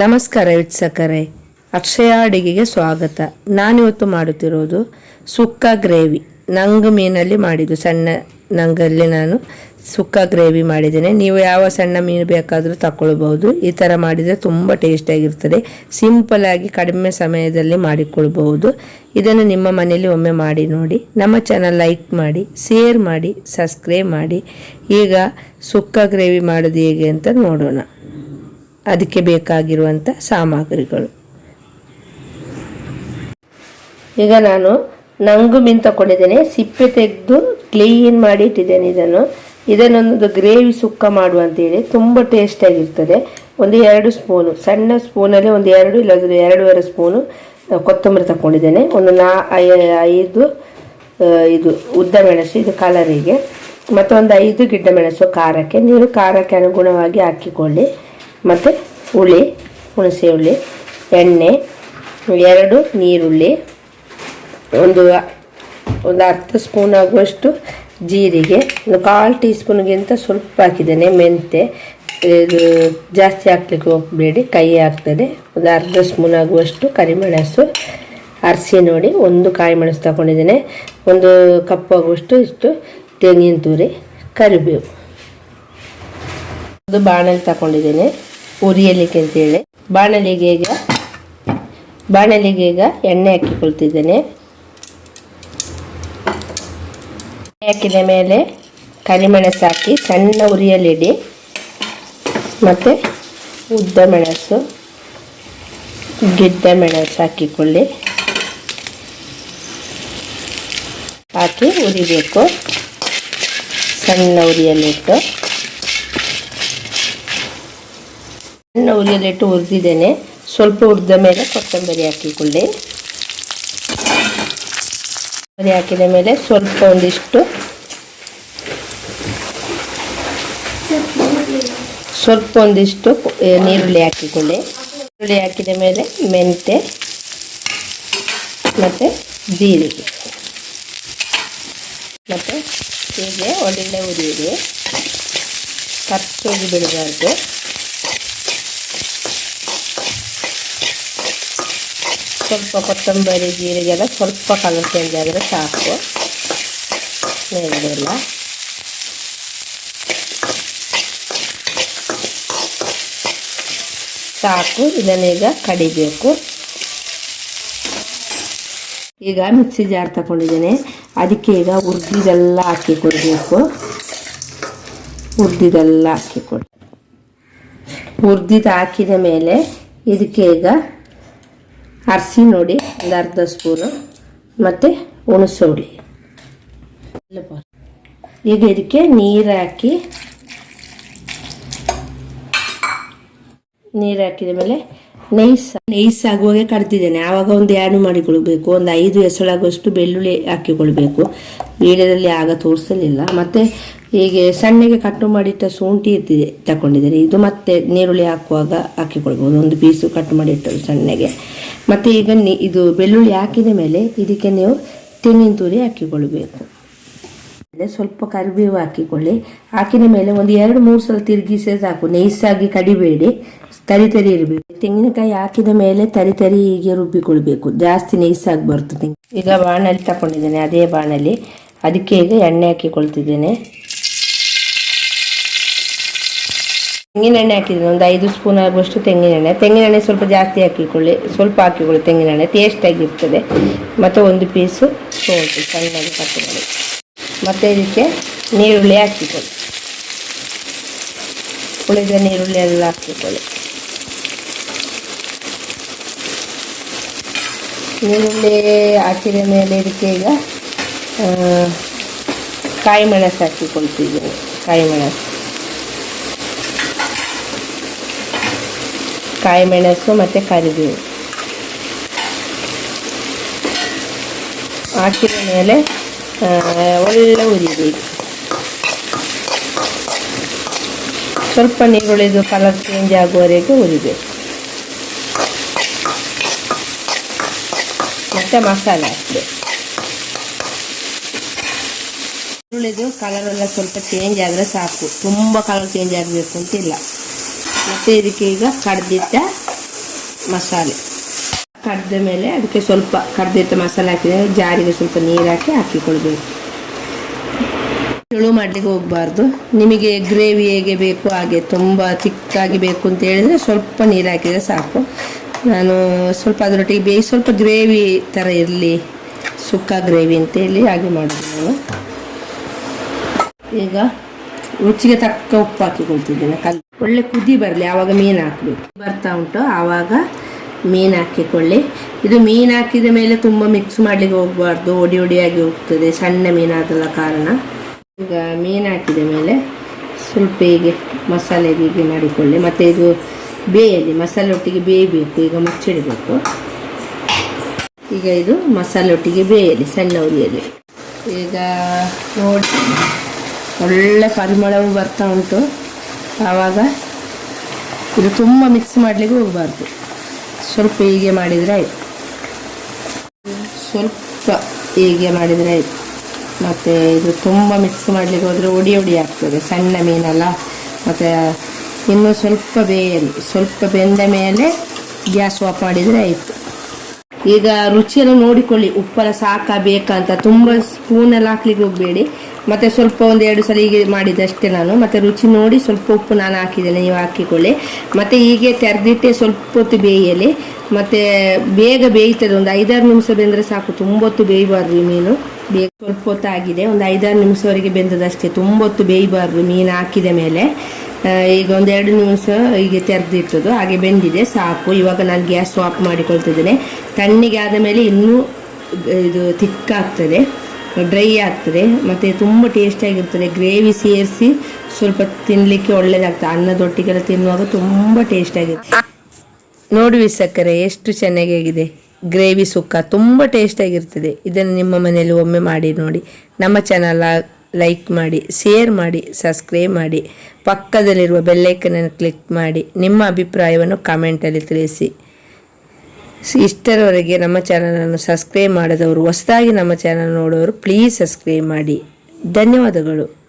ನಮಸ್ಕಾರ ವೀಕ್ಷಕರೇ. ಅಕ್ಷಯ ಅಡಿಗೆಗೆ ಸ್ವಾಗತ. ನಾನಿವತ್ತು ಮಾಡುತ್ತಿರೋದು ಸುಕ್ಕ ಗ್ರೇವಿ. ನಂಗು ಮೀನಲ್ಲಿ ಮಾಡಿದ್ದು ಸಣ್ಣ, ನಂಗಲ್ಲಿ ನಾನು ಸುಕ್ಕ ಗ್ರೇವಿ ಮಾಡಿದ್ದೇನೆ. ನೀವು ಯಾವ ಸಣ್ಣ ಮೀನು ಬೇಕಾದರೂ ತಗೊಳ್ಬೋದು ಈ ಥರ ಮಾಡಿದರೆ ತುಂಬ ಟೇಸ್ಟಿಯಾಗಿರ್ತದೆ ಸಿಂಪಲಾಗಿ ಕಡಿಮೆ ಸಮಯದಲ್ಲಿ ಮಾಡಿಕೊಳ್ಬಹುದು. ಇದನ್ನು ನಿಮ್ಮ ಮನೆಯಲ್ಲಿ ಒಮ್ಮೆ ಮಾಡಿ ನೋಡಿ. ನಮ್ಮ ಚಾನಲ್ ಲೈಕ್ ಮಾಡಿ ಶೇರ್ ಮಾಡಿ ಸಬ್ಸ್ಕ್ರೈಬ್ ಮಾಡಿ. ಈಗ ಸುಕ್ಕ ಗ್ರೇವಿ ಮಾಡೋದು ಹೇಗೆ ಅಂತ ನೋಡೋಣ. ಅದಕ್ಕೆ ಬೇಕಾಗಿರುವಂಥ ಸಾಮಗ್ರಿಗಳು. ಈಗ ನಾನು ನಂಗು ಮೀನು ತಗೊಂಡಿದ್ದೇನೆ ಸಿಪ್ಪೆ ತೆಗೆದು ಕ್ಲೀನ್ ಮಾಡಿ ಇಟ್ಟಿದ್ದೇನೆ ಇದನ್ನು. ಇದನ್ನೊಂದು ಗ್ರೇವಿ ಸುಕ್ಕ ಮಾಡುವಂಥೇಳಿ ತುಂಬ ಟೇಸ್ಟಿಯಾಗಿರ್ತದೆ ಒಂದು ಎರಡು ಸ್ಪೂನು, ಸಣ್ಣ ಸ್ಪೂನಲ್ಲಿ ಒಂದು ಎರಡು ಇಲ್ಲದ್ರೆ ಎರಡೂವರೆ ಸ್ಪೂನು ಕೊತ್ತಂಬರಿ ತಗೊಂಡಿದ್ದೇನೆ ಒಂದು ನಾ ಐದು ಇದು ಉದ್ದ ಮೆಣಸು, ಇದು ಕಲರಿಗೆ ಮತ್ತು ಒಂದು ಐದು ಗಿಡ್ಡ ಮೆಣಸು, ಖಾರಕ್ಕೆ. ನೀರು ಖಾರಕ್ಕೆ ಅನುಗುಣವಾಗಿ ಹಾಕಿಕೊಳ್ಳಿ. ಮತ್ತು ಹುಳಿ, ಹುಣಸೆ ಹುಳಿ, ಎಣ್ಣೆ, ಎರಡು ನೀರುಳ್ಳಿ, ಒಂದು ಒಂದು ಅರ್ಧ ಸ್ಪೂನ್ ಆಗುವಷ್ಟು ಜೀರಿಗೆ, ಒಂದು ಕಾಲು ಟೀ ಸ್ಪೂನ್ಗಿಂತ ಸ್ವಲ್ಪ ಹಾಕಿದ್ದೇನೆ ಮೆಂತೆ ಇದು ಜಾಸ್ತಿ ಹಾಕ್ಲಿಕ್ಕೆ ಹೋಗಬೇಡಿ, ಕೈ ಹಾಕ್ತದೆ ಒಂದು ಅರ್ಧ ಸ್ಪೂನ್ ಆಗುವಷ್ಟು ಕರಿಮೆಣಸು. ಅರಸಿ ನೋಡಿ, ಒಂದು ಕಾಯಿ ಮೆಣಸು ತಗೊಂಡಿದ್ದೇನೆ. ಒಂದು ಕಪ್ ಆಗುವಷ್ಟು ಇಷ್ಟು ತೆಂಗಿನ ತುರಿ, ಕರಿಬೇವು. ಒಂದು ಬಾಣಲಿ ತಗೊಂಡಿದ್ದೇನೆ. ಉರಿಯಲಿಕ್ಕೆ ಅಂತೇಳಿ ಬಾಣಲಿಗೆ ಈಗ ಬಾಣಲಿಗೆ ಈಗ ಎಣ್ಣೆ ಹಾಕಿಕೊಳ್ತಿದ್ದೇನೆ. ಹಾಕಿದ ಮೇಲೆ ಕರಿಮೆಣಸು ಹಾಕಿ ಸಣ್ಣ ಉರಿಯಲಿಡಿ. ಮತ್ತು ಉದ್ದ ಮೆಣಸು, ಗಿಡ್ಡ ಮೆಣಸು ಹಾಕಿಕೊಳ್ಳಿ. ಹಾಕಿ ಉರಿಬೇಕು. ಸಣ್ಣ ಉರಿಯಲ್ಲಿಟ್ಟು ಸಣ್ಣ ಉರಿಯಲ್ಲಿಟ್ಟು ಹುರಿದಿದ್ದೇನೆ. ಸ್ವಲ್ಪ ಹುರಿದ ಮೇಲೆ ಕೊತ್ತಂಬರಿ ಹಾಕಿಕೊಳ್ಳಿ. ಕೊತ್ತಂಬರಿ ಹಾಕಿದ ಮೇಲೆ ಸ್ವಲ್ಪ ಒಂದಿಷ್ಟು ಸ್ವಲ್ಪ ಒಂದಿಷ್ಟು ನೀರುಳ್ಳಿ ಹಾಕಿಕೊಳ್ಳಿ. ಈರುಳ್ಳಿ ಹಾಕಿದ ಮೇಲೆ ಮೆಂತೆ ಮತ್ತು ಜೀರಿಗೆ. ಮತ್ತು ಹೀಗೆ ಒಳ್ಳೆ ಉರಿಯಿರಿ ಕತ್ತೋಗಿ ಬಿಡಬಾರ್ದು. ಸ್ವಲ್ಪ ಕೊತ್ತಂಬರಿ, ಜೀರಿಗೆಲ್ಲ ಸ್ವಲ್ಪ ಕಲರ್ ಚೇಂಜ್ ಆದರೆ ಸಾಕು. ಎಲ್ಲ ಸಾಕು ಇದನ್ನೀಗ ಕಡಿಬೇಕು. ಈಗ ಮಿಕ್ಸಿ ಜಾರ್ ತಗೊಂಡಿದ್ದೇನೆ. ಅದಕ್ಕೆ ಈಗ ಉರ್ದಿದೆಲ್ಲ ಹಾಕಿ ಕೊಡಬೇಕು. ಉರ್ದಿದೆಲ್ಲ ಹಾಕಿ ಕೊಡಿ ಉರ್ದಿದ ಹಾಕಿದ ಮೇಲೆ ಇದಕ್ಕೆ ಈಗ ಅರಸಿ ನೋಡಿ, ಒಂದು ಅರ್ಧ ಸ್ಪೂನು, ಮತ್ತು ಹುಣಸೆ ಹುಳಿ. ಈಗ ಇದಕ್ಕೆ ನೀರು ಹಾಕಿ, ನೀರು ಹಾಕಿದ ಮೇಲೆ ನೈಸ್ ನೈಸ್ ಆಗುವಾಗೆ ಕಡ್ತಿದ್ದೇನೆ ಆವಾಗ ಒಂದು ಎರಡು ಮಾಡಿಕೊಳ್ಬೇಕು, ಒಂದು ಐದು ಎಸಳಾಗುವಷ್ಟು ಬೆಳ್ಳುಳ್ಳಿ ಹಾಕಿಕೊಳ್ಬೇಕು. ವೀಡಿಯೋದಲ್ಲಿ ಆಗ ತೋರಿಸಲಿಲ್ಲ. ಮತ್ತು ಹೀಗೆ ಸಣ್ಣಗೆ ಕಟ್ಟು ಮಾಡಿಟ್ಟ ಶುಂಠಿ ಇರ್ತಿದೆ ತಗೊಂಡಿದ್ದೇನೆ ಇದು ಮತ್ತೆ ನೀರುಳ್ಳಿ ಹಾಕುವಾಗ ಹಾಕಿಕೊಳ್ಬೋದು. ಒಂದು ಪೀಸು ಕಟ್ ಮಾಡಿಟ್ಟು ಸಣ್ಣಗೆ. ಮತ್ತು ಈಗ ಇದು ಬೆಳ್ಳುಳ್ಳಿ ಹಾಕಿದ ಮೇಲೆ ಇದಕ್ಕೆ ನೀವು ತೆಂಗಿನ ತುರಿ ಹಾಕಿಕೊಳ್ಬೇಕು. ಆಮೇಲೆ ಸ್ವಲ್ಪ ಕರಿಬೇವು ಹಾಕಿಕೊಳ್ಳಿ. ಹಾಕಿದ ಮೇಲೆ ಒಂದು ಎರಡು ಮೂರು ಸಲ ತಿರುಗಿಸೇ ಸಾಕು. ನೈಸಾಗಿ ಕಡಿಬೇಡಿ. ತರಿ ತರಿ ಇರಬೇಕು. ತೆಂಗಿನಕಾಯಿ ಹಾಕಿದ ಮೇಲೆ ತರಿ ತರಿ ಹೀಗೆ ರುಬ್ಬಿಕೊಳ್ಬೇಕು. ಜಾಸ್ತಿ ನೈಸಾಗಿ ಬರ್ತದೆ ಈಗ ಬಾಣಲ್ಲಿ ತಗೊಂಡಿದ್ದೇನೆ, ಅದೇ ಬಾಣಲ್ಲಿ ಅದಕ್ಕೆ ಈಗ ಎಣ್ಣೆ ಹಾಕಿಕೊಳ್ತಿದ್ದೇನೆ. ತೆಂಗಿನ ಎಣ್ಣೆ ಹಾಕಿದ್ದೀನಿ ಒಂದು ಐದು ಸ್ಪೂನ್ ಆಗುವಷ್ಟು ತೆಂಗಿನೆಣ್ಣೆ ತೆಂಗಿನೆಣ್ಣೆ ಸ್ವಲ್ಪ ಜಾಸ್ತಿ ಹಾಕಿಕೊಳ್ಳಿ. ಸ್ವಲ್ಪ ಹಾಕಿಕೊಳ್ಳಿ ತೆಂಗಿನೆಣ್ಣೆ ಟೇಸ್ಟಾಗಿರ್ತದೆ ಮತ್ತು ಒಂದು ಪೀಸು ಸೋಂಟು ಸಣ್ಣಗೆ ಮಾಡಿ. ಮತ್ತು ಇದಕ್ಕೆ ನೀರುಳ್ಳಿ ಹಾಕಿಕೊಳ್ಳಿ. ಉಳಿದ ನೀರುಳ್ಳಿ ಎಲ್ಲ ಹಾಕಿಕೊಳ್ಳಿ. ನೀರುಳ್ಳಿ ಹಾಕಿದ ಮೇಲೆ ಇದಕ್ಕೆ ಈಗ ಕಾಯಿ ಮೆಣಸು ಹಾಕಿಕೊಳ್ತಿದ್ದೀನಿ. ಕಾಯಿ ಮೆಣಸು. ಕಾಯಿ ಮೆಣಸು ಮತ್ತು ಕರಿಬೇವು. ಹಾಕಿದ ಮೇಲೆ ಒಳ್ಳೆ ಉರಿಬೇಕು. ಸ್ವಲ್ಪ ನೀರುಳಿದು ಕಲರ್ ಚೇಂಜ್ ಆಗುವವರೆಗೂ ಉರಿಬೇಕು. ಮತ್ತು ಮಸಾಲೆ ಹಾಕಬೇಕು. ಕಲರ್ ಎಲ್ಲ ಸ್ವಲ್ಪ ಚೇಂಜ್ ಆದರೆ ಸಾಕು. ತುಂಬ ಕಲರ್ ಚೇಂಜ್ ಆಗಬೇಕು ಅಂತ ಇಲ್ಲ ಮತ್ತು ಇದಕ್ಕೆ ಈಗ ಕಡ್ದಿಟ್ಟ ಮಸಾಲೆ. ಕಡ್ದ ಮೇಲೆ ಅದಕ್ಕೆ ಸ್ವಲ್ಪ ಕಡ್ದಿಟ್ಟ ಮಸಾಲೆ ಹಾಕಿದರೆ ಜಾರಿಗೆ ಸ್ವಲ್ಪ ನೀರು ಹಾಕಿ ಹಾಕಿಕೊಳ್ಬೇಕು. ತೆಳು ಮಾಡಲಿಕ್ಕೆ ಹೋಗಬಾರ್ದು. ನಿಮಗೆ ಗ್ರೇವಿ ಹೇಗೆ ಬೇಕು ಹಾಗೆ ತುಂಬ ತಿಕ್ಕಾಗಿ ಬೇಕು ಅಂತ ಹೇಳಿದರೆ ಸ್ವಲ್ಪ ನೀರು ಹಾಕಿದರೆ ಸಾಕು. ನಾನು ಸ್ವಲ್ಪ ಅದರೊಟ್ಟಿಗೆ ಬೇಯಿ ಸ್ವಲ್ಪ ಗ್ರೇವಿ ಥರ ಇರಲಿ, ಸುಕ್ಕ ಗ್ರೇವಿ ಅಂತೇಳಿ ಹಾಗೆ ಮಾಡೋದು ನಾನು. ಈಗ ರುಚಿಗೆ ತಕ್ಕ ಉಪ್ಪು ಹಾಕಿಕೊಳ್ತಿದ್ದೇನೆ. ಒಳ್ಳೆ ಕುದಿ ಬರಲಿ, ಆವಾಗ ಮೀನು ಹಾಕಬೇಕು. ಬರ್ತಾ ಉಂಟು, ಆವಾಗ ಮೀನು ಹಾಕಿಕೊಳ್ಳಿ. ಇದು ಮೀನು ಹಾಕಿದ ಮೇಲೆ ತುಂಬ ಮಿಕ್ಸ್ ಮಾಡಲಿಕ್ಕೆ ಹೋಗಬಾರ್ದು, ಒಡಿ ಒಡಿಯಾಗಿ ಹೋಗ್ತದೆ, ಸಣ್ಣ ಮೀನಾದಲ್ಲ ಕಾರಣ. ಈಗ ಮೀನು ಹಾಕಿದ ಮೇಲೆ ಸ್ವಲ್ಪ ಹೀಗೆ ಮಸಾಲೆ ಹೀಗೆ ಮಾಡಿಕೊಳ್ಳಿ. ಮತ್ತು ಇದು ಬೇಯಲಿ ಮಸಾಲೆ ಒಟ್ಟಿಗೆ ಬೇಯಬೇಕು, ಈಗ ಮುಚ್ಚಿಡಬೇಕು. ಈಗ ಇದು ಮಸಾಲೆ ಒಟ್ಟಿಗೆ ಬೇಯಲಿ ಸಣ್ಣ ಉರಿಯಲ್ಲಿ. ಈಗ ನೋಡಿ, ಒಳ್ಳೆ ಪರಿಮಳವು ಬರ್ತಾ ಉಂಟು. ಆವಾಗ ಇದು ತುಂಬ ಮಿಕ್ಸ್ ಮಾಡಲಿಕ್ಕೆ ಹೋಗಬಾರ್ದು. ಸ್ವಲ್ಪ ಹೀಗೆ ಮಾಡಿದರೆ ಆಯಿತು. ಸ್ವಲ್ಪ ಹೀಗೆ ಮಾಡಿದರೆ ಆಯಿತು. ಮತ್ತು ಇದು ತುಂಬ ಮಿಕ್ಸ್ ಮಾಡಲಿಕ್ಕೆ ಹೋದರೆ ಒಡಿ ಒಡಿ ಆಗ್ತದೆ, ಸಣ್ಣ ಮೀನಲ್ಲ. ಮತ್ತು ಇನ್ನೂ ಸ್ವಲ್ಪ ಬೇಯಲಿ ಸ್ವಲ್ಪ ಬೆಂದ ಮೇಲೆ ಗ್ಯಾಸ್ ಆಫ್ ಮಾಡಿದರೆ ಆಯಿತು. ಈಗ ರುಚಿಯನ್ನು ನೋಡಿಕೊಳ್ಳಿ. ಉಪ್ಪೆಲ್ಲ ಸಾಕಾ ಬೇಕಾ ಅಂತ ತುಂಬ ಸ್ಪೂನಲ್ಲಿ ಹಾಕ್ಲಿಕ್ಕೆ ಹೋಗಬೇಡಿ. ಮತ್ತು ಸ್ವಲ್ಪ ಒಂದು ಎರಡು ಸಲ ಹೀಗೆ ಮಾಡಿದಷ್ಟೇ ನಾನು. ಮತ್ತು ರುಚಿ ನೋಡಿ ಸ್ವಲ್ಪ ಉಪ್ಪು ನಾನು ಹಾಕಿದ್ದೇನೆ, ನೀವು ಹಾಕಿಕೊಳ್ಳಿ. ಮತ್ತು ಹೀಗೆ ತೆರೆದಿಟ್ಟೆ ಸ್ವಲ್ಪ ಹೊತ್ತು ಬೇಯಲಿ ಮತ್ತು ಬೇಗ ಬೇಯ್ತದೆ, ಒಂದು ಐದಾರು ನಿಮಿಷ ಬೆಂದರೆ ಸಾಕು. ತುಂಬ ಹೊತ್ತು ಬೇಯಬಾರ್ದು ಮೀನು. ಬೇಗ ಸ್ವಲ್ಪ ಹೊತ್ತು ಆಗಿದೆ ಒಂದು ಐದಾರು ನಿಮಿಷವರೆಗೆ ಬೆಂದದಷ್ಟೇ ತುಂಬ ಹೊತ್ತು ಬೇಯಬಾರ್ದು ಮೀನು ಹಾಕಿದ ಮೇಲೆ. ಈಗ ಒಂದು ಎರಡು ನಿಮಿಷ ಹೀಗೆ ತೆರೆದಿಟ್ಟದು ಹಾಗೆ ಬೆಂದಿದೆ, ಸಾಕು. ಇವಾಗ ನಾನು ಗ್ಯಾಸ್ ಆಫ್ ಮಾಡಿಕೊಳ್ತಿದ್ದೇನೆ. ತಣ್ಣಿಗೆ ಆದ ಮೇಲೆ ಇನ್ನೂ, ಇದು, ತಿಕ್ಕಾಗ್ತದೆ. ಡ್ರೈ ಆಗ್ತದೆ, ಮತ್ತು ತುಂಬ ಟೇಸ್ಟಿಯಾಗಿರ್ತದೆ ಗ್ರೇವಿ ಸೇರಿಸಿ ಸ್ವಲ್ಪ ತಿನ್ನಲಿಕ್ಕೆ ಒಳ್ಳೆಯದಾಗ್ತದೆ ಅನ್ನದೊಟ್ಟಿಗೆಲ್ಲ ತಿನ್ನುವಾಗ ತುಂಬ ಟೇಸ್ಟಿಯಾಗಿರ್ತದೆ ನೋಡಿ ಸಕ್ಕರೆ, ಎಷ್ಟು ಚೆನ್ನಾಗಿದೆ ಗ್ರೇವಿ ಸುಕ್ಕ ತುಂಬ ಟೇಸ್ಟಾಗಿರ್ತದೆ ಇದನ್ನು ನಿಮ್ಮ ಮನೆಯಲ್ಲಿ ಒಮ್ಮೆ ಮಾಡಿ ನೋಡಿ. ನಮ್ಮ ಚಾನಲ್ ಲೈಕ್ ಮಾಡಿ ಶೇರ್ ಮಾಡಿ ಸಬ್ಸ್ಕ್ರೈಬ್ ಮಾಡಿ. ಪಕ್ಕದಲ್ಲಿರುವ ಬೆಲ್ಲೈಕನನ್ನು ಕ್ಲಿಕ್ ಮಾಡಿ. ನಿಮ್ಮ ಅಭಿಪ್ರಾಯವನ್ನು ಕಾಮೆಂಟಲ್ಲಿ ತಿಳಿಸಿ. ಇಷ್ಟರವರೆಗೆ ನಮ್ಮ ಚಾನಲನ್ನು ಸಬ್ಸ್ಕ್ರೈಬ್ ಮಾಡಿದವರು ಹೊಸದಾಗಿ ನಮ್ಮ ಚಾನಲ್ ನೋಡೋರು ಪ್ಲೀಸ್ ಸಬ್ಸ್ಕ್ರೈಬ್ ಮಾಡಿ. ಧನ್ಯವಾದಗಳು.